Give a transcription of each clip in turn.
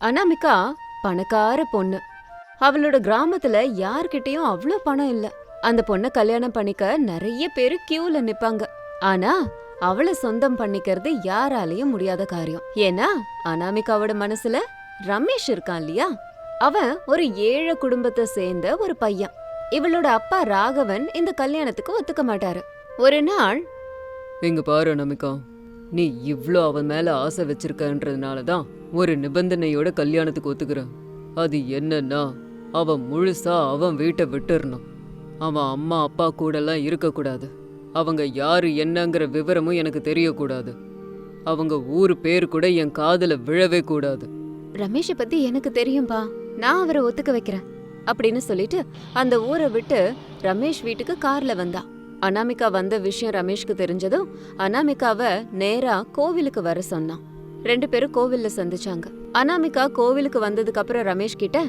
அனாமிகா பணக்கார பொண்ணு. அவளோட கிராமத்துல யார்கிட்டயும் அவ்ளோ பணம் இல்ல. அந்த பொண்ண கல்யாணம் பண்ணிக்க நிறைய பேரு கியூல நிப்பாங்க. ஆனா அவளை சொந்தம் பண்ணிக்கிறது யாராலயும் முடியாத காரியம். ஏன்னா அனாமிகாவோட மனசுல ரமேஷ் இருக்கான் இல்லையா? அவன் ஒரு ஏழை குடும்பத்தை சேர்ந்த ஒரு பையன். இவளோட அப்பா ராகவன் இந்த கல்யாணத்துக்கு ஒத்துக்க மாட்டாரு. ஒரு நாள் இங்க பாரு அனாமிகா. நீ இவ்வளோ அவன் மேலே ஆசை வச்சிருக்கன்றதுனால தான் ஒரு நிபந்தனையோட கல்யாணத்துக்கு ஒத்துக்கிறேன் அது என்னன்னா அவன் முழுசா அவன் வீட்டை விட்டுறணும். அவன் அம்மா அப்பா கூடலாம் இருக்கக்கூடாது. அவங்க யாரு என்னங்கிற விவரமும் எனக்கு தெரியக்கூடாது. அவங்க ஊர் பேர் கூட என் காதல விழவே கூடாது. ரமேஷை பத்தி எனக்கு தெரியும்பா. நான் அவரை ஒத்துக்க வைக்கிறேன். அப்படின்னு சொல்லிட்டு அந்த ஊரை விட்டு ரமேஷ் வீட்டுக்கு கார்ல வந்தா. அனாமிகா வந்த விஷயம் ரமேஷ்க்கு தெரிஞ்சதும் அனாமிகாவ நேரா கோவிலுக்கு வர சொன்னான் ரெண்டு பேரும் கோவில்ல சந்திச்சாங்க. அனாமிகா கோவிலுக்கு வந்ததுக்கு அப்புறம் ரமேஷ் கிட்ட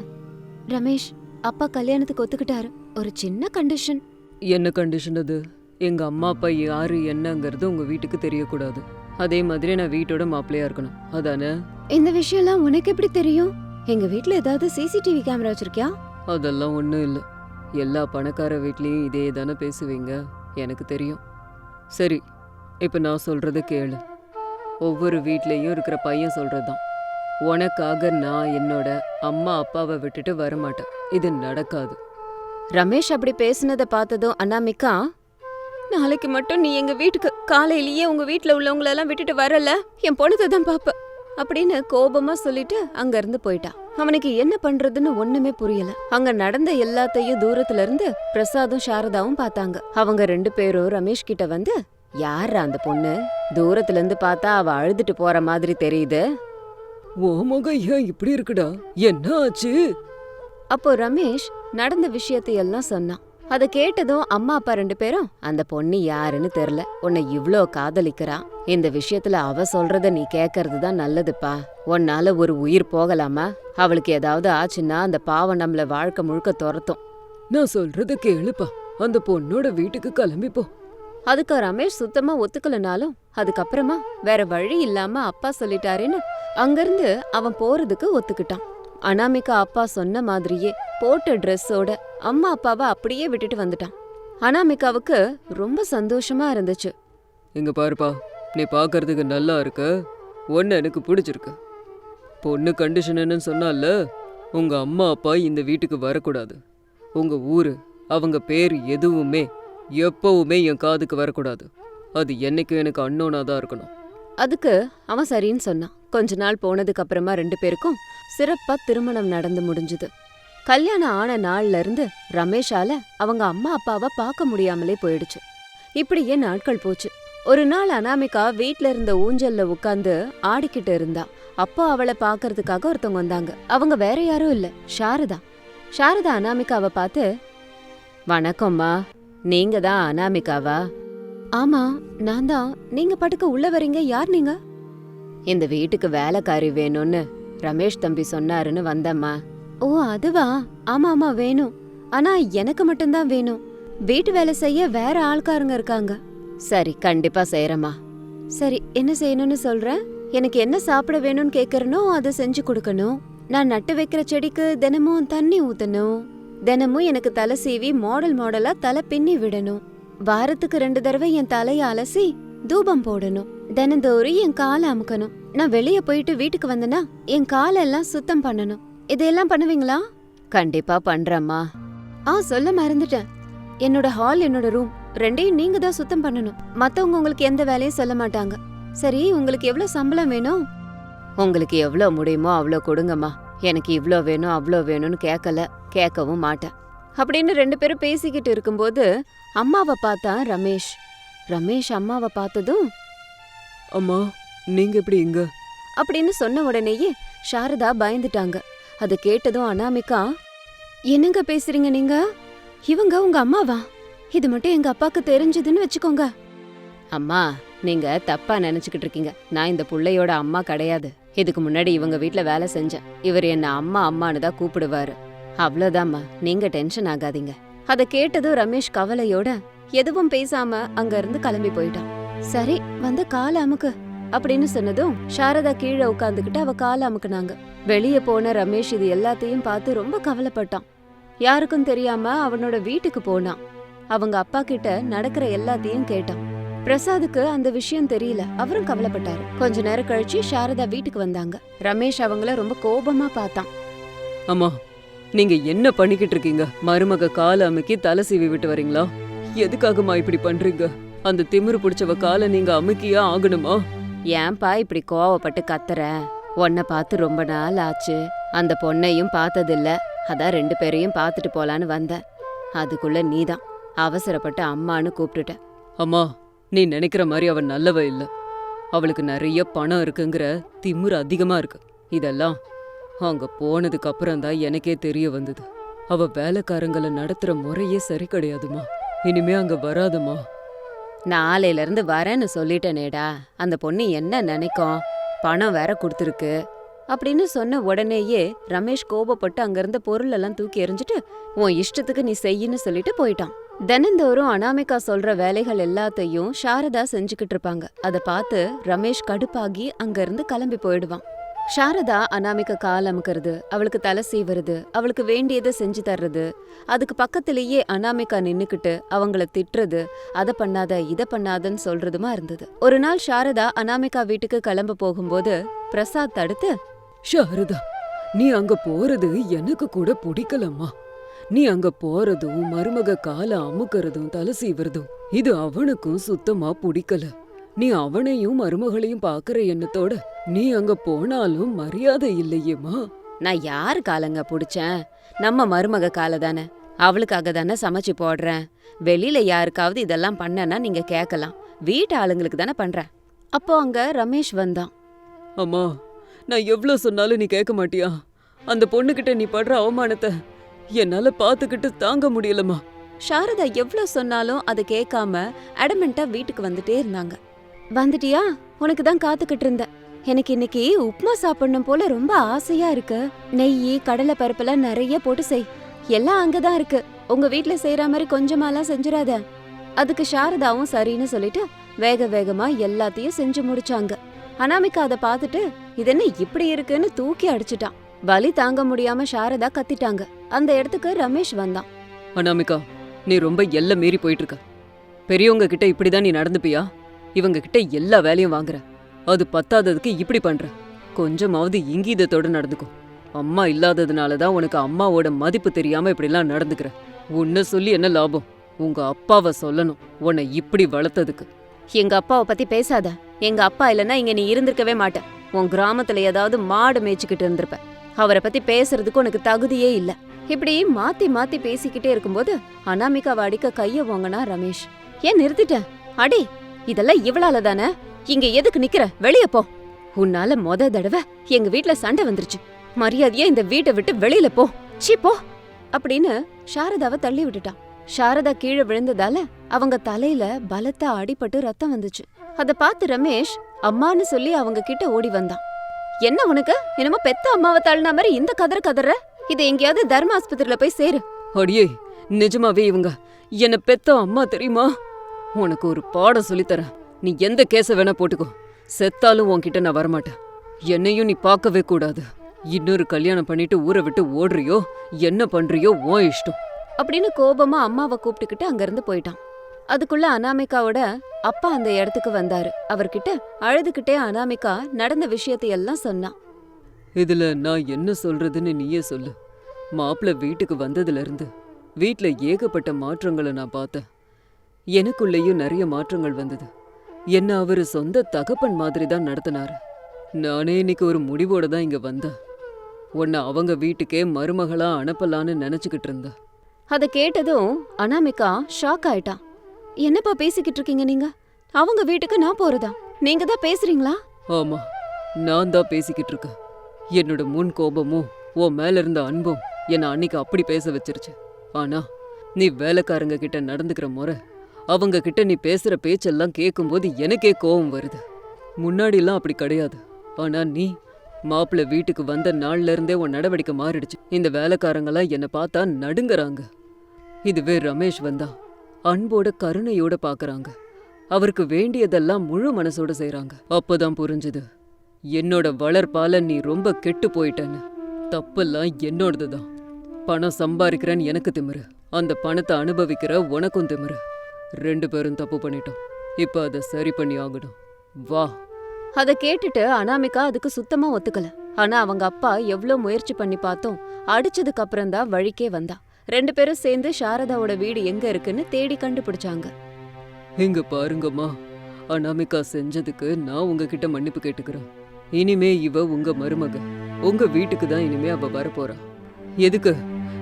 ரமேஷ் அப்பா கல்யாணத்துக்கு ஒத்துக்கிட்டாரு. ஒரு சின்ன கண்டிஷன் என்ன கண்டிஷன் அது? எங்க அம்மா அப்பா யாரு என்னங்கிறது உங்க வீட்டுக்கு தெரியக்கூடாது. அதே மாதிரி நான் வீட்டோட மாப்பிள்ளையா இருக்கணும். அதானே? இந்த விஷயம்லாம் உனக்கு எப்படி தெரியும்? எங்க வீட்ல ஏதாவது சிசிடிவி கேமரா வச்சிருக்கியா? அதெல்லாம் ஒன்றும் இல்லை. எல்லா பணக்கார வீட்லேயும் இதே தானே பேசுவீங்க? எனக்கு தெரியும். சரி இப்போ நான் சொல்கிறத கேளு. ஒவ்வொரு வீட்லேயும் இருக்கிற பையன் சொல்கிறது தான் உனக்காக நான் என்னோட அம்மா அப்பாவை விட்டுட்டு வரமாட்டேன். இது நடக்காது. ரமேஷ் அப்படி பேசுனதை பார்த்ததும் அனாமிகா நாளைக்கு மட்டும் நீ எங்க வீட்டுக்கு காலையிலேயே உங்க வீட்டில் உள்ளவங்களெல்லாம் விட்டுட்டு வரல? என் பொழுது தான் பாப்ப. அப்படின்னு கோபமா சொல்லிட்டு அங்கேருந்து போயிட்டா. போயிட்டான் அவனுக்கு என்ன பண்றதுன்னு ஒண்ணுமே புரியல. அங்க நடந்த எல்லாத்தையும் தூரத்துல இருந்து பிரசாதும் சாரதாவும் பார்த்தாங்க. அவங்க ரெண்டு பேரும் ரமேஷ் கிட்ட வந்து யாரா அந்த பொண்ணு? தூரத்துல இருந்து பார்த்தா அவ அழுதுட்டு போற மாதிரி தெரியுது. ஓ மகன் ஏன் இப்படி இருக்குடா? என்ன ஆச்சு? அப்போ ரமேஷ் நடந்த விஷயத்தை எல்லாம் சொன்னான். அத கேட்டதும் அம்மா அப்பா ரெண்டு பேரும் அந்த பொண்ணு யாருன்னு தெரியல. உன்னை இவ்ளோ காதலிக்கிறா. இந்த விஷயத்துல அவ சொல்றத நீ கேக்கறது தான் நல்லதுப்பா. உன்னால ஒரு உயிர் போகலாமா? அவளுக்கு ஏதாவது ஆச்சுன்னா அந்த பாவம் நம்மள வாழ்க்கை முழுக்க துரத்தும். நான் சொல்றத கேளுப்பா. அந்த பொண்ணோட வீட்டுக்கு கிளம்பி போ. அதுக்கு ரமேஷ் சுத்தமா ஒத்துக்கலனாலும் அதுக்கப்புறமா வேற வழி இல்லாம அப்பா சொல்லிட்டாருன்னு அங்கிருந்து அவன் போறதுக்கு ஒத்துக்கிட்டான். அனாமிகா அப்பா சொன்ன மாதிரியே போட்ட ட்ரெஸ்ஸோட அம்மா அப்பாவை அப்படியே விட்டுட்டு வந்துட்டான். அனாமிகாவுக்கு ரொம்ப சந்தோஷமா இருந்துச்சு. இங்க பாருப்பா. நீ பார்க்கறதுக்கு நல்லா இருக்க. ஒன்று எனக்கு பிடிச்சிருக்கு. பொண்ணு கண்டிஷன் என்னன்னு சொன்னால உங்க அம்மா அப்பா இந்த வீட்டுக்கு வரக்கூடாது. உங்க ஊரு அவங்க பேர் எதுவுமே எப்பவுமே என் காதுக்கு வரக்கூடாது. அது என்னைக்கும் எனக்கு அன்னோனா தான் இருக்கணும். அதுக்கு அவன் சரின்னு சொன்னான். கொஞ்ச நாள் போனதுக்கு அப்புறமா ரெண்டு பேருக்கும் சிறப்பா திருமணம் நடந்து முடிஞ்சுது. கல்யாணம் ஆன நாள்ல இருந்து ரமேஷால அவங்க அம்மா அப்பாவை பார்க்க முடியாமலே போயிடுச்சு. இப்படியே நாட்கள் போச்சு. ஒரு நாள் அனாமிகா வீட்ல இருந்த ஊஞ்சல்ல உட்கார்ந்து ஆடிக்கிட்டு இருந்தா. அப்போ அவளை பார்க்கறதுக்காக ஒருத்தவங்க வந்தாங்க. அவங்க வேற யாரும் இல்ல. சாரதா. சாரதா அனாமிகாவை பார்த்து வணக்கம்மா. நீங்க தான் அனாமிகாவா? ஆமா நான் தான். நீங்க படுக்க உள்ள வரீங்க. யார் நீங்க? இந்த வீட்டுக்கு வேலைக்காரி வேணும்னு ரமேஷ் தம்பி சொன்னாருன்னு வந்தம்மா. ஓ அதுவா? ஆமா ஆமா வேணும். ஆனா எனக்கு மட்டும்தான் வேணும். வீட்டு வேலை செய்ய வேற ஆள்காரங்க இருக்காங்க. சரி கண்டிப்பா செய்யறேம்மா சரி என்ன செய்யணும்னு சொல்றேன் எனக்கு என்ன சாப்பிட வேணும்னு கேக்குறனோ அதை செஞ்சு கொடுக்கணும். நான் நட்டு வைக்கிற செடிக்கு தினமும் தண்ணி ஊத்தணும். தினமும் எனக்கு தலை சீவி மாடல் மாடலா தலை பின்னி விடணும். வாரத்துக்கு ரெண்டு தடவை என் தலைய அலசி தூபம் போடணும். தினந்தோறும் என் காலை அமுக்கணும். நான் வெளிய போயிட்டு வீட்டுக்கு வந்தேன்னா என் காலெல்லாம் சுத்தம் பண்ணணும். இதையெல்லாம் பண்ணுவீங்களா? கண்டிப்பா பண்றேம்மா. ஆ சொல்ல மறந்துட்டேன். என்னோட ஹால் என்னோட ரூம் ரெண்டையும் நீங்க தான் சுத்தம் பண்ணணும். மத்தவங்க உங்களுக்கு எந்த வேலையும் சொல்ல மாட்டாங்க. சரி உங்களுக்கு எவ்வளவு சம்பளம் வேணும்? உங்களுக்கு எவ்வளவு முடியுமோ அவ்வளோ கொடுங்கம்மா. எனக்கு இவ்ளோ வேணும் அவ்வளோ வேணும்னு கேட்கல கேட்கவும் மாட்டேன். அப்படின்னு ரெண்டு பேரும் பேசிக்கிட்டு இருக்கும்போது அம்மாவை பார்த்தான் ரமேஷ். ரமேஷ் அம்மாவை பார்த்ததும் அம்மா நீங்க எப்படி இங்க? அப்படின்னு சொன்ன உடனேயே சாரதா பயந்துட்டாங்க. அதை கேட்டதும் அனாமிகா என்னங்க பேசுறீங்க நீங்க? இவங்க உங்க அம்மாவா? இது மட்டும் எங்க அப்பாக்கு தெரிஞ்சதுன்னு வச்சுக்கோங்க. அம்மா நீங்க தப்பா நினைச்சுக்கிட்டு இருக்கீங்க. நான் இந்த புள்ளையோட அம்மா கிடையாது. இதுக்கு முன்னாடி இவங்க வீட்ல வேலை செஞ்சேன். இவர் என்ன அம்மா அம்மான்னு தான் கூப்பிடுவாரு. அவ்வளவுதாம்மா நீங்க டென்ஷன் ஆகாதீங்க. அதை கேட்டதும் ரமேஷ் கவலையோட எதுவும் பேசாம அங்க இருந்து கிளம்பி போயிட்டான். சரி வந்து கால அமுக்கு அப்படின்னு சொன்னதும் சாரதா கீழே உட்காந்துக்கிட்டு அவ கால அமுக்குனாங்க. வெளியே போன ரமேஷ் இது எல்லாத்தையும் பார்த்து ரொம்ப கவலைப்பட்டான். யாருக்கும் தெரியாம அவனோட வீட்டுக்கு போனான். அவங்க அப்பா கிட்ட நடக்கிற எல்லாத்தையும் கேட்டான். பிரசாத்துக்கு அந்த விஷயம் தெரியல. அவரும் கவலைப்பட்டாரு. கொஞ்ச நேரம் கழிச்சு சாரதா வீட்டுக்கு வந்தாங்க. ரமேஷ் அவங்கள ரொம்ப கோபமா பார்த்தான். அம்மா நீங்க என்ன பண்ணிக்கிட்டு இருக்கீங்க? மருமக காலை அமுக்கி தலை சீவி விட்டு வரீங்களா? எதுக்காகம்மா இப்படி பண்றீங்க? அந்த திமிரு பிடிச்சவ காலை நீங்க அமுக்கியா ஆகணுமா? ஏன்பா இப்படி கோவப்பட்டு கத்துற? உன்னை பார்த்து ரொம்ப நாள் ஆச்சு. அந்த பொண்ணையும் பார்த்ததில்ல. அதான் ரெண்டு பேரையும் பார்த்துட்டு போலான்னு வந்தேன். அதுக்குள்ள நீதான். அவசரப்பட்டு அம்மான்னு கூப்பிட்டுட்ட அம்மா நீ நினைக்கிற மாதிரி அவ நல்லவ இல்ல. அவளுக்கு நிறைய பணம் இருக்குங்கிற திமிரு அதிகமா இருக்கு. இதெல்லாம் அங்க போனதுக்கு அப்புறம் தான் எனக்கே தெரிய வந்தது. அவ வேலைக்காரங்களை நடத்துற முறையே சரி கிடையாதுமா. இனிமே அங்க வராதம்மா நாளையில இருந்து வரேன்னு சொல்லிட்டேனேடா. அந்த பொண்ணு என்ன நினைக்கும்? பணம் வேற கொடுத்துருக்கு. அப்படின்னு சொன்ன உடனேயே ரமேஷ் கோபப்பட்டு அங்கிருந்த பொருள் எல்லாம் தூக்கி எறிஞ்சிட்டு உன் இஷ்டத்துக்கு நீ செய்யின்னு சொல்லிட்டு போயிட்டான். தினந்தோறும் அனாமிகா சொல்ற வேலைகள் எல்லாத்தையும் சாரதா செஞ்சுக்கிட்டு இருப்பாங்க. அதை பார்த்து ரமேஷ் கடுப்பாகி அங்கிருந்து கிளம்பி போயிடுவான். சாரதா அனாமிகா கால் அமுக்கிறது அவளுக்கு தலை சீவறது அவளுக்கு வேண்டியதை செஞ்சு தர்றது அதுக்கு பக்கத்திலேயே அனாமிகா நின்னுக்கிட்டு அவங்கள திட்டுறது அத பண்ணாத இத பண்ணாதன்னு சொல்றதுமா இருந்தது. ஒரு நாள் சாரதா அனாமிகா வீட்டுக்கு கிளம்ப போகும்போது பிரசாத் தடுத்து சாரதா நீ அங்க போறது எனக்கு கூட பிடிக்கலம்மா. நீ அங்க போறதும் மருமக காலை அமுக்கறதும் தலை சீவுறதும் இது அவனுக்கும் சுத்தமா பிடிக்கல. நீ அவனையும் மருமகளையும் பாக்குற எண்ணத்தோட நீ அங்க போனாலும் மரியாதை இல்லையேம்மா. நான் யாரு காலங்க புடிச்சேன்? நம்ம மருமக கால தானே. அவளுக்காக தானே சமைச்சு போடுறேன். வெளியில யாருக்காவது இதெல்லாம் பண்ணனா நீங்க கேட்கலாம் வீட்டு ஆளுங்களுக்கு தானே பண்றேன் அப்போ அங்க ரமேஷ் வந்தான். அம்மா நான் எவ்ளோ சொன்னாலும் நீ கேட்க மாட்டியா? அந்த பொண்ணுகிட்ட நீ படுற அவமானத்தை என்னால பாத்துக்கிட்டு தாங்க முடியலம்மா. சாரதா எவ்ளோ சொன்னாலும் அதை கேட்காம அடமெண்டா வீட்டுக்கு வந்துட்டே இருந்தாங்க. வந்துட்டியா? உனக்கு தான் காத்துக்கிட்டு இருந்தேன். எனக்கு இன்னைக்கு உப்புமா சாப்பிடணும் போல ரொம்ப ஆசையா இருக்கு. நெய் கடலை பருப்பெல்லாம் நிறைய போட்டு செய். எல்லாம் அங்கதான் இருக்கு. உங்க வீட்ல செய்யற மாதிரி கொஞ்சமாலாம் செஞ்சிடாத. அதுக்கு சாரதாவும் சரின்னு சொல்லிட்டு வேக வேகமா எல்லாத்தையும் செஞ்சு முடிச்சாங்க. அனாமிகா அதை பார்த்துட்டு இது என்ன இப்படி இருக்குன்னு தூக்கி அடிச்சிட்டான். வலி தாங்க முடியாம சாரதா கத்திட்டாங்க. அந்த இடத்துக்கு ரமேஷ் வந்தான். அனாமிகா நீ ரொம்ப எல்லை மீறி போயிட்டு இருக்க பெரியவங்க கிட்ட இப்படிதான் நீ நடந்துப்பியா? இவங்க கிட்ட எல்லா வேலையும் வாங்குற. அது பத்தாததுக்கு இப்படி பண்ற. கொஞ்சமாவது இங்கீதத்தோட நடந்துக்கோ. அம்மா இல்லாததுனால தான் உனக்கு அம்மாவோட மதிப்பு தெரியாம இப்படிலாம் நடந்துக்கிற. உன்னை சொல்லி என்ன லாபம்? உங்க அப்பாவை சொல்லணும் உன்னை இப்படி வளர்த்ததுக்கு. எங்க அப்பாவை பத்தி பேசாத. எங்க அப்பா இல்லனா இங்க நீ இருந்திருக்கவே மாட்ட. உன் கிராமத்துல ஏதாவது மாடு மேய்ச்சிக்கிட்டு இருந்திருப்ப. அவரை பத்தி பேசுறதுக்கு உனக்கு தகுதியே இல்ல. இப்படி மாத்தி மாத்தி பேசிக்கிட்டே இருக்கும்போது அனாமிகாவை அடிக்க கைய வாங்கினா ரமேஷ். ஏன் நிறுத்திட்ட? அடி இதெல்லாம் இவளால தானே? இங்க எதுக்கு நிக்கிற? வெளிய போ. உன்னால மொத தடவை எங்க வீட்ல சண்டை வந்துருச்சு. மரியாதையா இந்த வீட்டை விட்டு வெளியில போ. சீ போ. அப்படின்னு சாரதாவை தள்ளி விட்டுட்டான். சாரதா கீழே விழுந்ததால அவங்க தலையில பலத்த அடிபட்டு ரத்தம் வந்துச்சு. அத பார்த்து ரமேஷ் அம்மான்னு சொல்லி அவங்க கிட்ட ஓடி வந்தான். என்ன உனக்கு? என்னமோ பெத்த அம்மாவை தள்ளின மாதிரி இந்த கதற கதற? இது எங்கேயாவது தர்ம ஆஸ்பத்திரியில போய் சேரு. அடியே நிஜமாவே இவங்க. என்ன பெத்த அம்மா தெரியுமா? உனக்கு ஒரு பாடம் சொல்லித்தரேன். நீ எந்த கேஸ வேணா போட்டுக்கோ. செத்தாலும் உன்கிட்ட நான் வரமாட்டேன். என்னையும் நீ பார்க்கவே கூடாது. இன்னொரு கல்யாணம் பண்ணிட்டு ஊரை விட்டு ஓடுறியோ? என்ன பண்றியோ? உன் இஷ்டம். அப்படின்னு கோபமா அம்மாவை கூப்பிட்டுக்கிட்டு அங்கிருந்து போயிட்டான். அதுக்குள்ள அனாமிகாவோட அப்பா அந்த இடத்துக்கு வந்தாரு. அவர்கிட்ட அழுதுகிட்டே அனாமிகா நடந்த விஷயத்தை எல்லாம் சொன்னான் இதுல நான் என்ன சொல்றதுன்னு நீயே சொல்லு. மாப்பிள்ள வீட்டுக்கு வந்ததுல இருந்து வீட்ல ஏகப்பட்ட மாற்றங்களை நான் பார்த்தேன். எனக்குள்ளேயும் நிறைய மாற்றங்கள் வந்தது. என்ன அவரு சொந்த தகப்பன் மாதிரி தான் நடத்தினாரு. நானே இன்னைக்கு ஒரு முடிவோட தான் இங்க வந்தேன். உன்னை அவங்க வீட்டுக்கே மருமகளா அனுப்பலான்னு நினைச்சுக்கிட்டு இருந்தேன். அத கேட்டதும் அனாமிகா ஷாக் ஆயிட்டா. என்னப்பா பேசிக்கிட்டு இருக்கீங்க நீங்க? அவங்க வீட்டுக்கு நான் போறதா? நீங்க தான் பேசுறீங்களா? ஆமா நான் தான் பேசிக்கிட்டு இருக்கேன். என்னோட முன் கோபமும் உன் மேல இருந்த அன்பும் என்னை அன்னைக்கு அப்படி பேச வச்சிருச்சு. ஆனா நீ வேலைக்காரங்க கிட்ட நடந்துக்கிற முறை அவங்க கிட்ட நீ பேசுற பேச்செல்லாம் கேட்கும்போது எனக்கே கோபம் வருது. முன்னாடிலாம் அப்படி கிடையாது. ஆனா நீ மாப்பிள்ளை வீட்டுக்கு வந்த நாள்ல இருந்தே உன் நடவடிக்கை மாறிடுச்சு. இந்த வேலைக்காரங்களாம் என்னை பார்த்தா நடுங்குறாங்க. இதுவே ரமேஷ் வந்தா அன்போட கருணையோட பாக்குறாங்க. அவருக்கு வேண்டியதெல்லாம் முழு மனசோட செய்கிறாங்க அப்போதான் புரிஞ்சுது என்னோட வளர்ப்பால நீ ரொம்ப கெட்டு போயிட்டன்னு. தப்பெல்லாம் என்னோடது தான் பணம் சம்பாதிக்கிறேன்னு எனக்கு திமிரு. அந்த பணத்தை அனுபவிக்கிற உனக்கும் திமிரு. ரெண்டு பேரும் தப்பு பண்ணிட்டோம். இப்போ அதை சரி பண்ணி ஆகணும். வா. அதை கேட்டுட்டு அனாமிகா அதுக்கு சுத்தமா ஒத்துக்கல. ஆனா அவங்க அப்பா எவ்ளோ முயற்சி பண்ணி பார்த்தோம் அடிச்சதுக்கு அப்புறம் தான் வழிக்கே வந்தா. ரெண்டு பேரும் சேர்ந்து சாரதாவோட வீடு எங்க இருக்குன்னு தேடி கண்டுபிடிச்சாங்க. இங்க பாருங்கம்மா. அனாமிகா செஞ்சதுக்கு நான் உங்ககிட்ட மன்னிப்பு கேட்டுக்கிறேன். இனிமே இவ உங்க மருமக. உங்க வீட்டுக்கு தான் இனிமே அவ வரப்போறா. எதுக்கு?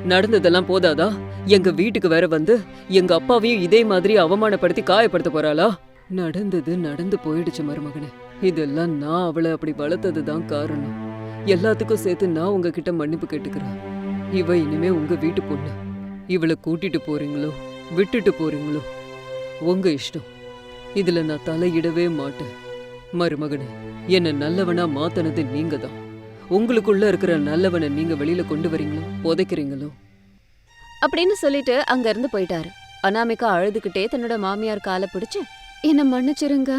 நடந்ததெல்லாம் போதாதா? எங்க வீட்டுக்கு வேற வந்து எங்க அப்பாவையும் இதே மாதிரி அவமானப்படுத்தி காயப்படுத்த போறாளா? நடந்தது நடந்து போயிடுச்சு மருமகனே. இதெல்லாம் நான் அவளை அப்படி வளர்த்தது தான் காரணம். எல்லாத்துக்கும் சேர்த்து நான் உங்ககிட்ட மன்னிப்பு கேட்டுக்கிறேன். இவ இனிமே உங்க வீட்டு பொண்ணு. இவளை கூட்டிட்டு போறீங்களோ? விட்டுட்டு போறீங்களோ? உங்க இஷ்டம். இதுல நான் தலையிடவே மாட்டேன். மருமகனே என்ன நல்லவனா மாத்தனது நீங்க தான் உங்களுக்குள்ள இருக்கிற நல்லவனை நீங்க வெளியில கொண்டு வரீங்களோ? புதைக்கிறீங்களோ? அப்படின்னு சொல்லிட்டு அங்க இருந்து போயிட்டாரு. அனாமிகா அழுதுகிட்டே தன்னோட மாமியார் காலை பிடிச்சு என்ன மன்னிச்சிருங்க.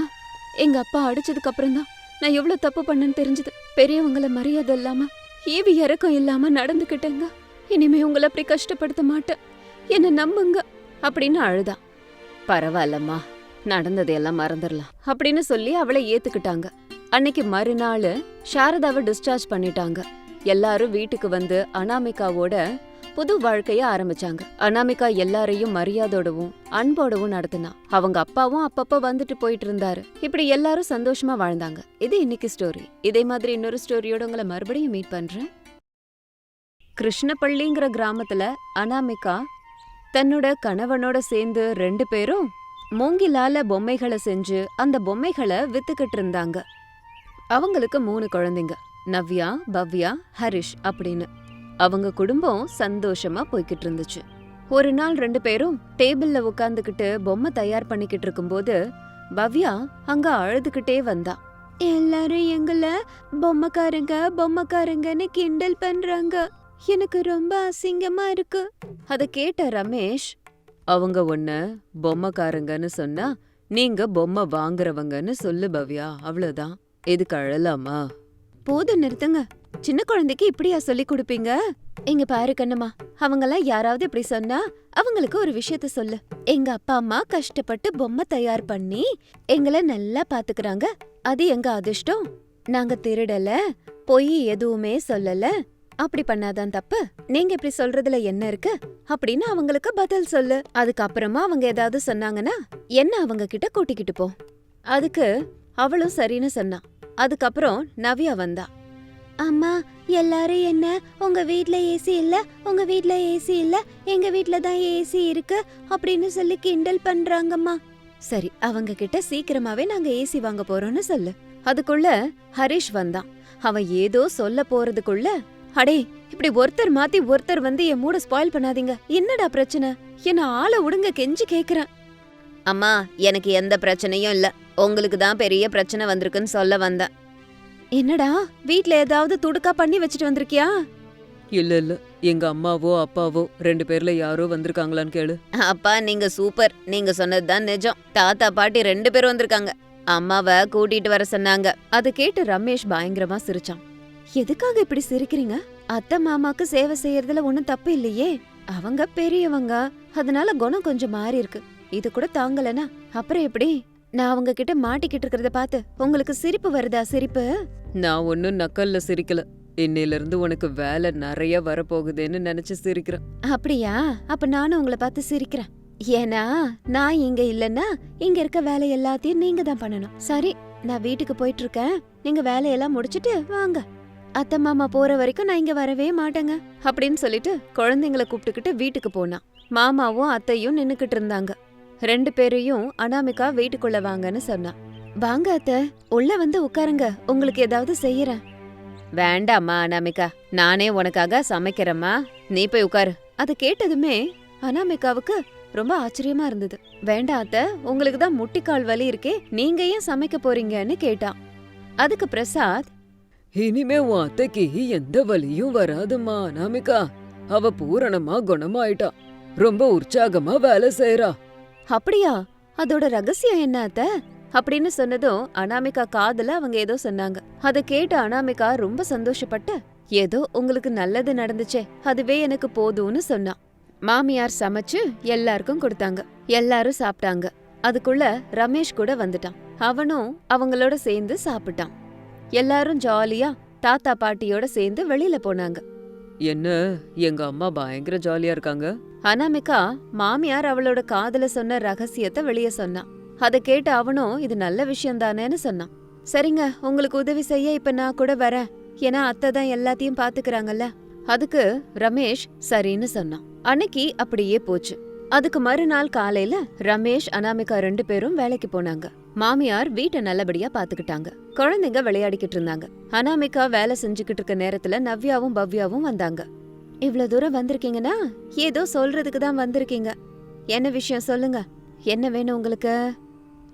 எங்க அப்பா அடிச்சதுக்கு அப்புறம் தான் நான் எவ்வளவு தப்பு பண்ணேன்னு தெரிஞ்சது. பெரியவங்கள மரியாதை இல்லாம ஈவி இறக்கம் இல்லாம நடந்துகிட்டேங்க. இனிமே உங்களை அப்படி கஷ்டப்படுத்த மாட்டேன். என்ன நம்புங்க அப்படின்னு அழுதா. பரவாயில்லம்மா நடந்ததையெல்லாம் மறந்துடலாம் அப்படின்னு சொல்லி அவளை ஏத்துக்கிட்டாங்க. அன்னைக்கு மறுநாள் சாரதாவை டிஸ்சார்ஜ் பண்ணிட்டாங்க. எல்லாரும் வீட்டுக்கு வந்து அனாமிகாவோட புது வாழ்க்கைய ஆரம்பிச்சாங்க. அனாமிகா எல்லாரையும் மரியாதையோடவும் அன்போடவும் நடத்தினா. அவங்க அப்பாவும் அப்பப்ப வந்துட்டு போயிட்டு இருந்தாரு. இப்படி எல்லாரும் சந்தோஷமா வாழ்ந்தாங்க. இது இன்னைக்கு ஸ்டோரி இதே மாதிரி இன்னொரு ஸ்டோரியோட உங்களை மறுபடியும் மீட் பண்றேன். கிருஷ்ணப்பள்ளிங்கிற கிராமத்துல அனாமிகா தன்னோட கணவனோட சேர்ந்து ரெண்டு பேரும் மூங்கிலால பொம்மைகளை செஞ்சு அந்த பொம்மைகளை வித்துக்கிட்டு இருந்தாங்க. அவங்களுக்கு மூணு குழந்தைங்க நவ்யா பவ்யா ஹரிஷ் அப்படின்னு. அவங்க குடும்பம் சந்தோஷமா போய்கிட்டு இருந்துச்சு. ஒரு நாள் ரெண்டு பேரும் டேபிள்ல உட்காந்துக்கிட்டு பொம்மை தயார் பண்ணிக்கிட்டு இருக்கும்போது பவ்யா அங்க அழுதுகிட்டே வந்தா. எல்லாரும் எங்கள பொம்மைக்காரங்க பொம்மைக்காரங்கன்னு கிண்டல் பண்றாங்க. எனக்கு ரொம்ப அசிங்கமா இருக்கு. அத கேட்ட ரமேஷ் அவங்க ஒன்ன பொம்மைக்காரங்கன்னு சொன்னா நீங்க பொம்மை வாங்குறவங்கன்னு சொல்லு பவ்யா அவ்வளவுதான். எதுக்கு அழலாமா? போதும் நிறுத்துங்க. சின்ன குழந்தைக்கு இப்படியா சொல்லி கொடுப்பீங்க? இங்க பாரு கண்ணம்மா அவங்கெல்லாம் யாராவது இப்படி சொன்னா அவங்களுக்கு ஒரு விஷயத்த சொல்லு. எங்க அப்பா அம்மா கஷ்டப்பட்டு பொம்மை தயார் பண்ணி எங்களை நல்லா பாத்துக்கறாங்க. அது எங்க அதிர்ஷ்டம்? நாங்க திருடல பொய் எதுவுமே சொல்லல. அப்படி பண்ணாதான் தப்பு. நீங்க இப்படி சொல்றதுல என்ன இருக்கு? அப்படின்னு அவங்களுக்கு பதில் சொல்லு. அதுக்கப்புறமா அவங்க ஏதாவது சொன்னாங்கன்னா என்ன அவங்க கிட்ட கூட்டிக்கிட்டு போ. அதுக்கு அவளும் சரின்னு சொன்னா. அதுக்கப்புறம் நவ்யா வந்தா. அம்மா எல்லாரும் என்ன? உங்க வீட்ல ஏசி இல்ல? உங்க வீட்ல ஏசி இல்ல? எங்க வீட்ல தான் ஏசி இருக்கு? அப்படின்னு சொல்லி கிண்டல் பண்றாங்கம்மா. சரி அவங்க கிட்ட சீக்கிரமாவே நாங்க ஏசி வாங்க போறோம்னு சொல்லு. அதுக்குள்ள ஹரிஷ் வந்தான். அவன் ஏதோ சொல்ல போறதுக்குள்ள அடே இப்படி ஒருத்தர் மாத்தி ஒருத்தர் வந்து என் மூட ஸ்பாயில் பண்ணாதீங்க. என்னடா பிரச்சனை? என்ன ஆளை விடுங்க கெஞ்சி கேக்குறேன். அம்மா எனக்கு எந்த பிரச்சனையும் இல்ல. உங்களுக்கு தான் பெரிய பிரச்சனை வந்திருக்குன்னு சொல்ல வந்தேன். என்னடா? வீட்ல ஏதாவது துடுக்கா பண்ணி வச்சுட்டு வந்திருக்கியா? இல்ல இல்ல. எங்க அம்மாவோ அப்பாவோ ரெண்டு பேர்ல யாரோ வந்திருக்காங்களான்னு கேளு. அப்பா நீங்க சூப்பர். நீங்க சொன்னதுதான் நிஜம். தாத்தா பாட்டி ரெண்டு பேரும் வந்திருக்காங்க. அம்மாவை கூட்டிட்டு வர சொன்னாங்க. அது கேட்டு ரமேஷ் பயங்கரமா சிரிச்சான். எதுக்காக இப்படி சிரிக்கிறீங்க? அத்தை மாமாக்கு சேவை செய்யறதுல ஒண்ணும் தப்பு இல்லையே. அவங்க பெரியவங்க. அதனால குணம் கொஞ்சம் மாறி இருக்கு. இது கூட தாங்கலனா? அப்புறம் எப்படி? நான் அவங்க கிட்ட மாட்டிக்கிட்டு இருக்கிறத பார்த்து உங்களுக்கு சிரிப்பு வருதா சிரிப்பு? நான் ஒன்னும் நக்கல்ல சிரிக்கல. இன்னையில இருந்து உனக்கு வேலை நிறைய வரப்போகுதுன்னு நினைச்சு சிரிக்கிறேன். அப்படியா? அப்ப நானும் உங்களை பார்த்து சிரிக்கிறேன். ஏன்னா நான் இங்க இல்லன்னா இங்க இருக்க வேலை எல்லாத்தையும் நீங்க தான் பண்ணணும். சரி நான் வீட்டுக்கு போயிட்டு இருக்கேன். நீங்க வேலையெல்லாம் முடிச்சிட்டு வாங்க. அத்தை மாமா போற வரைக்கும் நான் இங்க வரவே மாட்டேங்க அப்படின்னு சொல்லிட்டு குழந்தைங்கள கூப்பிட்டுக்கிட்டு வீட்டுக்கு போனான் மாமாவும் அத்தையும் நின்னுக்கிட்டு இருந்தாங்க. ரெண்டு பேரையும் அனாமிகா வீட்டுக்குள்ள வாங்கன்னு சொன்னான் வாங்க அத்தை உள்ள வந்து உட்காருங்க உங்களுக்கு ஏதாவது செய்யறேன். வேண்டாம்மா அனாமிகா நானே உனக்காக சமைக்கிறேம்மா. நீ போய் உட்காரு. அது கேட்டதுமே அனாமிகாவுக்கு ரொம்ப ஆச்சரியமா இருந்தது. வேண்டாம் அத்த உங்களுக்கு தான் முட்டிக்கால் வலி இருக்கே நீங்க ஏன் சமைக்க போறீங்கன்னு கேட்டான் அதுக்கு பிரசாத் இனிமே உன் அத்தைக்கு எந்த வலியும் வராதும்மா அனாமிகா அவ பூரணமா குணமாயிட்டா. ரொம்ப உற்சாகமா வேலை செய்யறா அப்படியா? அதோட ரகசியம் என்ன அத்த? அப்படின்னு சொன்னதும் அனாமிகா காதுல அவங்க ஏதோ சொன்னாங்க. அத கேட்டு அனாமிகா ரொம்ப சந்தோஷப்பட்டு ஏதோ உங்களுக்கு நல்லது நடந்துச்சே அதுவே எனக்கு போதும்னு சொன்னா. மாமியார் சமைச்சு எல்லாருக்கும் கொடுத்தாங்க. எல்லாரும் சாப்பிட்டாங்க. அதுக்குள்ள ரமேஷ் கூட வந்துட்டான். அவனும் அவங்களோட சேர்ந்து சாப்பிட்டான். எல்லாரும் ஜாலியா தாத்தா பாட்டியோட சேர்ந்து வெளியில போனாங்க. என்ன? எங்க அம்மா பயங்கர ஜாலியா இருக்காங்க. அனாமிகா மாமியார் அவளோட காதுல சொன்ன ரகசியத்தை வெளிய சொன்னான் அத கேட்டு அவனும் இது நல்ல விஷயம் தானேன்னு சொன்னான். சரிங்க உங்களுக்கு உதவி செய்ய இப்ப நான் கூட வரேன். ஏன்னா அத்தை தான் எல்லாத்தையும் பாத்துக்கறாங்கல்ல. அதுக்கு ரமேஷ் சரின்னு சொன்னான். அன்னைக்கு அப்படியே போச்சு. அதுக்கு மறுநாள் காலையில ரமேஷ் அனாமிகா ரெண்டு பேரும் வேலைக்கு போனாங்க. மாமியார் வீட்டை நல்லபடியா பாத்துக்கிட்டாங்க. குழந்தைங்க விளையாடிக்கிட்டு இருந்தாங்க. அனாமிகா வேலை செஞ்சுக்கிட்டு இருக்க நேரத்துல நவ்யாவும் பவ்யாவும் வந்தாங்க. இவ்ளோ தூரம் வந்திருக்கீங்கன்னா ஏதோ சொல்றதுக்கு தான் வந்திருக்கீங்க. என்ன விஷயம் சொல்லுங்க. என்ன வேணும் உங்களுக்கு?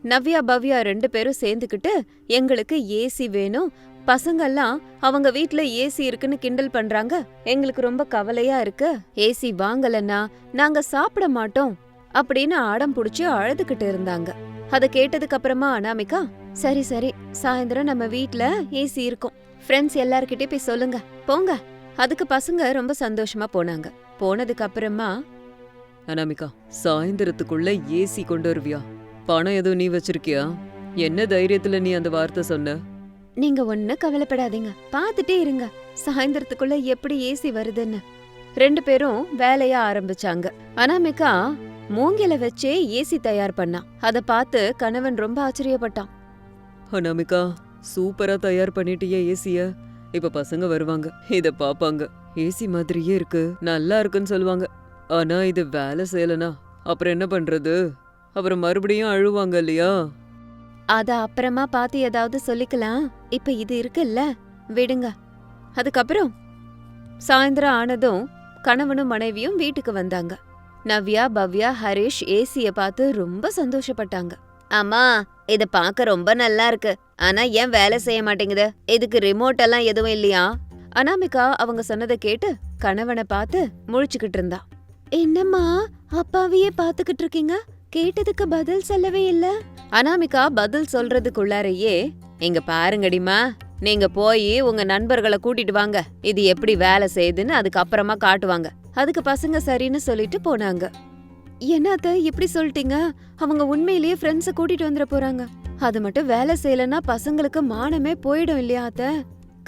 நவ்யா பவ்யா ரெண்டு பேரும் சேர்ந்துக்கிட்டு எங்களுக்கு ஏசி வேணும் பசங்கெல்லாம் அவங்க வீட்ல ஏசி இருக்குன்னு கிண்டல் பண்றாங்க. எங்களுக்கு ரொம்ப கவலையா இருக்கு. ஏசி வாங்கலன்னா நாங்க சாப்பிட மாட்டோம் அப்படின்னு ஆடம் புடிச்சு அழுதுகிட்டு இருந்தாங்க. அத கேட்டதுக்கு அப்புறமா அனாமிகா சரி சரி சாயந்தரம் நம்ம வீட்ல ஏசி இருக்கும். ஃப்ரெண்ட்ஸ் எல்லார்கிட்டயும் போய் சொல்லுங்க. போங்க. அதுக்கு பசங்க ரொம்ப சந்தோஷமா போனாங்க. போனதுக்கு அப்புறமா அனாமிகா சாயந்தரத்துக்குள்ள ஏசி கொண்டு வருவியா? பணம் எதுவும் நீ வச்சிருக்கியா? என்ன தைரியத்துல நீ அந்த வார்த்தை சொன்ன? நீங்க ஒண்ணு கவலைப்படாதீங்க. பாத்துட்டே இருங்க. சாயந்தரத்துக்குள்ள எப்படி ஏசி வருதுன்னு. ரெண்டு பேரும் வேலைய ஆரம்பிச்சாங்க. அனாமிகா மூங்கில வச்சே ஏசி தயார் பண்ணா. அத பார்த்து கணவன் ரொம்ப ஆச்சரியப்பட்டான். அனாமிகா சூப்பரா தயார் பண்ணிட்டியே ஏசிய. இப்ப பசங்க வருவாங்க. இத பாப்பாங்க. ஏசி மாதிரியே இருக்கு. நல்லா இருக்குன்னு சொல்லுவாங்க. ஆனா இது வேலை செய்யலனா அப்புறம் என்ன பண்றது? அப்புறம் மறுபடியும் அழுவாங்க இல்லையா? அத அப்புறமா பார்த்து ஏதாவது சொல்லிக்கலாம். இப்ப இது இருக்குல்ல? விடுங்க. அதுக்கப்புறம் சாயந்தரம் ஆனதும் கணவனும் மனைவியும் வீட்டுக்கு வந்தாங்க. நவ்யா பவ்யா ஹரிஷ் ஏசிய பார்த்து ரொம்ப சந்தோஷப்பட்டாங்க. அம்மா இத பார்க்க ரொம்ப நல்லா இருக்கு. ஆனா ஏன் வேலை செய்ய மாட்டேங்குது? இதுக்கு ரிமோட் எல்லாம் எதுவும் இல்லையா? அனாமிகா அவங்க சொன்னதை கேட்டு கணவனை பார்த்து முழிச்சுக்கிட்டு இருந்தா. என்னம்மா அப்பாவையே பாத்துக்கிட்டு இருக்கீங்க? கேட்டதுக்கு பதில் சொல்லவே இல்ல? அனாமிகா பதில் சொல்றதுக்குள்ளாரையே இங்க பாருங்கடிமா நீங்க போய் உங்க நண்பர்களை கூட்டிட்டு வாங்க. இது எப்படி வேலை செய்யுதுன்னு அதுக்கப்புறமா காட்டுவாங்க. அதுக்கு பசங்க சரின்னு சொல்லிட்டு போனாங்க. என்னத்த இப்படி சொல்லிட்டீங்க? அவங்க உண்மையிலேயே ஃப்ரெண்ட்ஸ கூட்டிட்டு வந்துட போறாங்க. அது மட்டும் வேலை செய்யலன்னா பசங்களுக்கு மானமே போயிடும் இல்லையா அத்த?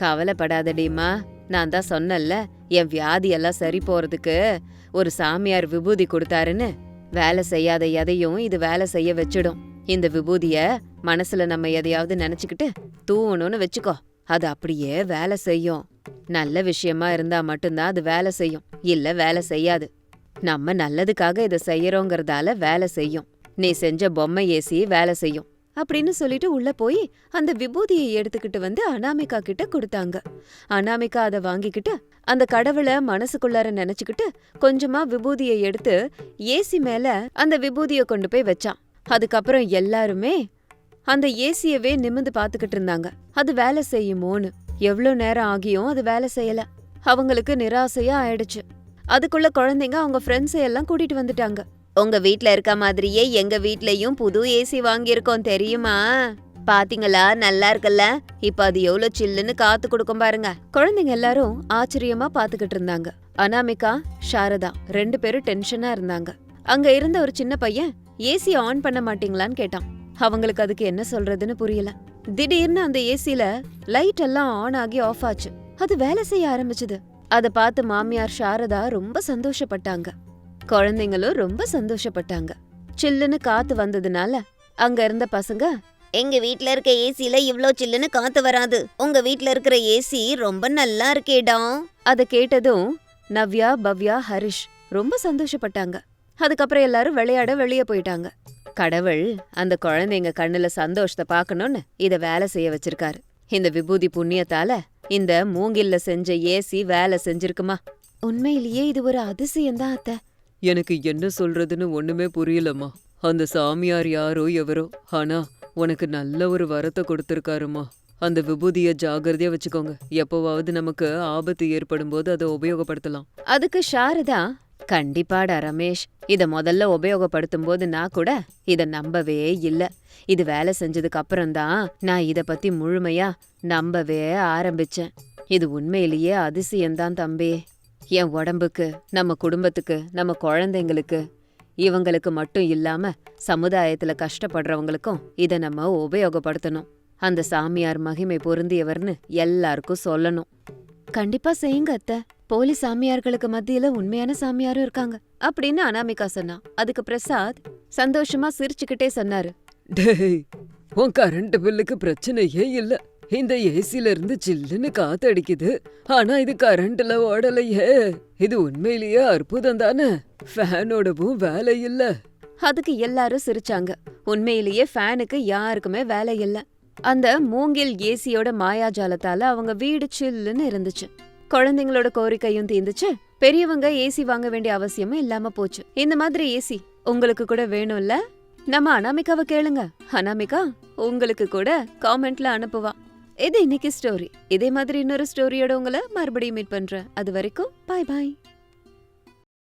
கவலைப்படாதடிமா நான் தான் சொன்னேன்ல என் வியாதி எல்லாம் சரி போறதுக்கு ஒரு சாமியார் விபூதி கொடுத்தாருன்னு. வேலை செய்யாத எதையும் இது வேலை செய்ய வச்சிடும். இந்த விபூதிய மனசுல நம்ம எதையாவது நினைச்சுக்கிட்டு தூவணும்னு வச்சுக்கோ. அது அப்படியே வேலை செய்யும். நல்ல விஷயமா இருந்தா மட்டும்தான் அது வேலை செய்யும். இல்ல வேலை செய்யாது. நம்ம நல்லதுக்காக இதை செய்யறோங்கிறதால வேலை செய்யும். நீ செஞ்ச பொம்மை ஏசி வேலை செய்யும். அப்படின்னு சொல்லிட்டு உள்ள போய் அந்த விபூதியை எடுத்துக்கிட்டு வந்து அனாமிகா கிட்ட கொடுத்தாங்க. அனாமிகா அதை வாங்கிக்கிட்டு அந்த கடவுளை மனசுக்குள்ளார நினைச்சுக்கிட்டு கொஞ்சமா விபூதியை எடுத்து ஏசி மேல அந்த விபூதியை கொண்டு போய் வச்சான். அதுக்கப்புறம் எல்லாருமே அந்த ஏசியவே நிமிந்து பார்த்துக்கிட்டு இருந்தாங்க. அது வேலை செய்யுமோன்னு. எவ்வளோ நேரம் ஆகியும் அது வேலை செய்யல. அவங்களுக்கு நிராசையா ஆயிடுச்சு. அதுக்குள்ள குழந்தைங்க அவங்க ஃப்ரெண்ட்ஸை எல்லாம் கூட்டிட்டு வந்துட்டாங்க. உங்க வீட்ல இருக்க மாதிரியே எங்க வீட்லயும் புது ஏசி வாங்கியிருக்கோம் தெரியுமா? பாத்தீங்களா? நல்லா இருக்குல்ல? இப்ப அது எவ்வளவு சில்லுன்னு காத்து கொடுக்கும் பாருங்க. குழந்தைங்க எல்லாரும் ஆச்சரியமா பாத்துக்கிட்டு இருந்தாங்க. அனாமிகா சாரதா ரெண்டு பேரும் டென்ஷனா இருந்தாங்க. அங்க இருந்த ஒரு சின்ன பையன் ஏசி ஆன் பண்ண மாட்டீங்களான்னு கேட்டான். அவங்களுக்கு அதுக்கு என்ன சொல்றதுன்னு புரியல. திடீர்னு அந்த ஏசில லைட் எல்லாம் ஆன் ஆகி ஆஃப் ஆச்சு. அது வேலை செய்ய ஆரம்பிச்சது. அத பார்த்து மாமியார் சாரதா ரொம்ப சந்தோஷப்பட்டாங்க. குழந்தைங்களும் ரொம்ப சந்தோஷப்பட்டாங்க. சில்லுன்னு காத்து வந்ததுனால அங்க இருந்த பசங்க எங்க வீட்ல இருக்க ஏசில இவ்ளோ சில்லுன்னு காத்து வராது. உங்க வீட்ல இருக்கிற ஏசி ரொம்ப நல்லா இருக்கேடா. அத கேட்டதும் நவ்யா பவ்யா ஹரிஷ் ரொம்ப சந்தோஷப்பட்டாங்க. அதுக்கப்புறம் எல்லாரும் விளையாட வெளியே போயிட்டாங்க. கடவுள் அந்த குழந்தைங்க கண்ணுல சந்தோஷத்தை பார்க்கணும்னு இத வேலை செய்ய வச்சிருக்காரு. இந்த விபூதி புண்ணியத்தால இந்த மூங்கில்ல செஞ்ச ஏசி வேலை செஞ்சிருக்குமா? உண்மையிலேயே இது ஒரு அதிசயம்தான் அத்தை. எனக்கு என்ன சொல்றதுன்னு ஒண்ணுமே புரியலம்மா. அந்த சாமியார் யாரோ எவரோ. ஆனா உனக்கு நல்ல ஒரு வரத்தை கொடுத்துருக்காருமா அந்த விபூதிய ஜாகிரதையா வச்சுக்கோங்க. எப்போவாவது நமக்கு ஆபத்து ஏற்படும் போது அதை உபயோகப்படுத்தலாம். அதுக்கு சாரதா கண்டிப்பாடா ரமேஷ். இத முதல்ல உபயோகப்படுத்தும் போது நான் கூட இத நம்பவே இல்ல. இது வேலை செஞ்சதுக்கு அப்புறம்தான் நான் இத பத்தி முழுமையா நம்பவே ஆரம்பிச்சேன். இது உண்மையிலேயே அதிசயம்தான் தம்பி. என் உடம்புக்கு நம்ம குடும்பத்துக்கு நம்ம குழந்தைங்களுக்கு இவங்களுக்கு மட்டும் இல்லாம சமுதாயத்துல கஷ்டப்படுறவங்களுக்கும் இத நம்ம உபயோகப்படுத்தணும். அந்த சாமியார் மகிமை பொருந்தியவர்னு எல்லாருக்கும் சொல்லணும். கண்டிப்பா செய்யுங்க அத்தை. போலி சாமியார்களுக்கு மத்தியில உண்மையான சாமியாரும் இருக்காங்க. அப்படின்னு அனாமிகா சொன்னா. அதுக்கு பிரசாத் சந்தோஷமா சிரிச்சுக்கிட்டே சொன்னாரு. டேய் உன் கரண்ட் பில்லுக்கு பிரச்சனையே இல்ல. இந்த ஏசில இருந்து சில்லுன்னு காத்து அடிக்குது. ஆனா இது கரண்ட்ல ஓடலையே. இது உண்மையிலேயே அற்புதம் தானே? ஃபேனோடவும் வேலை இல்ல. அதுக்கு எல்லாரும் சிரிச்சாங்க. உண்மையிலேயே ஃபேனுக்கு யாருக்குமே வேலை இல்ல. அந்த மூங்கில் ஏசியோட மாயாஜாலத்தால அவங்க வீடு சில்லுன்னு இருந்துச்சு. குழந்தைங்களோட கோரிக்கையும் தீர்ந்துச்சு பெரியவங்க ஏசி வாங்க வேண்டிய அவசியமும் இல்லாம போச்சு. இந்த மாதிரி ஏசி உங்களுக்கு கூட வேணும்ல? நம்ம அனாமிகாவை கேளுங்க. அனாமிகா உங்களுக்கு கூட காமெண்ட்ல அனுப்புவா. இது இன்னைக்கு ஸ்டோரி இதே மாதிரி இன்னொரு ஸ்டோரியோட உங்களை மறுபடியும் மீட் பண்றேன். அது வரைக்கும் பாய் பாய்